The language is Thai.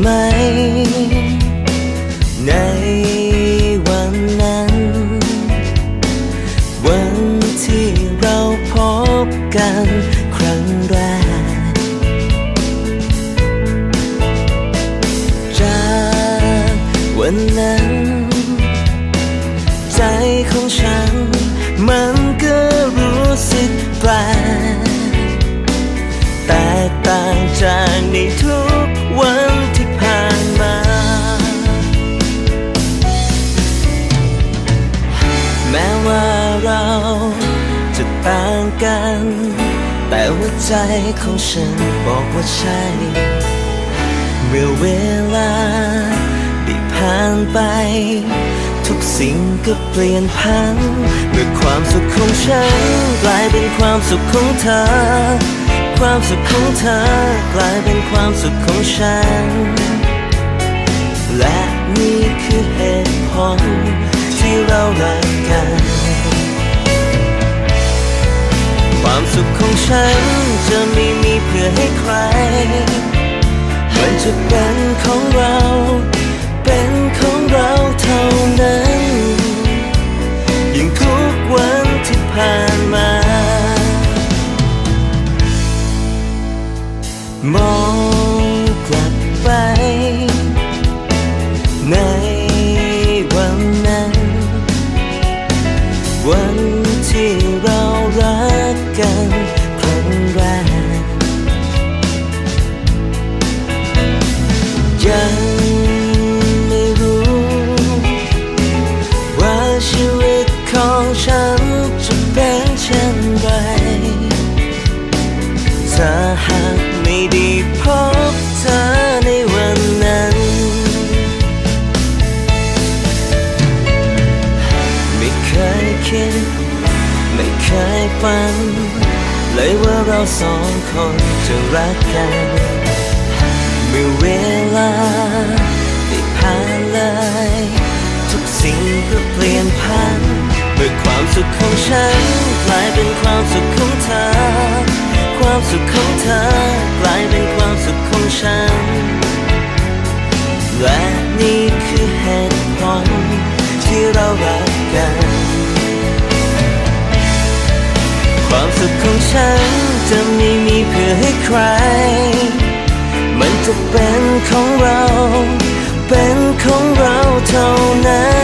ไหม ในวันนั้น วันที่เราพบกันครั้งแรกจากวันนั้น จะต่างกัน แต่หัวใจของฉันบอกว่าใช่ เมื่อเวลาได้ผ่านไป ทุกสิ่งก็เปลี่ยนพันเมื่อความสุขของฉันกลายเป็นความสุขของเธอ ความสุขของเธอกลายเป็นความสุขของฉัน และนี่คือเหตุผลที่เรารักกัน ความสุขของฉันจะไม่มีเพื่อให้ใคร มันจะเป็นของเรา เป็นของเราเท่านั้น ยิ่งทุกวันที่ผ่านมา มองกลับไป ในวันนั้น วันที่เรา กันครั้งแรกยังไม่รู้ ว่าชีวิตของฉันจะเป็นเช่นไรถ้าหากไม่ได้พบเธอในวันนั้น ไม่เคยคิด ฝัน เลยว่าเราสองคนจะรักกันเมื่อเวลาได้ผ่านเลย ทุกสิ่งก็เปลี่ยนพันเมื่อความสุขของฉันกลายเป็นความสุขของเธอ ความสุขของเธอกลายเป็นความสุขของฉัน และนี่คือเหตุผลที่เรารักกัน สุขของฉันจะไม่มีเพื่อให้ใคร มันจะเป็นของเรา เป็นของเราเท่านั้น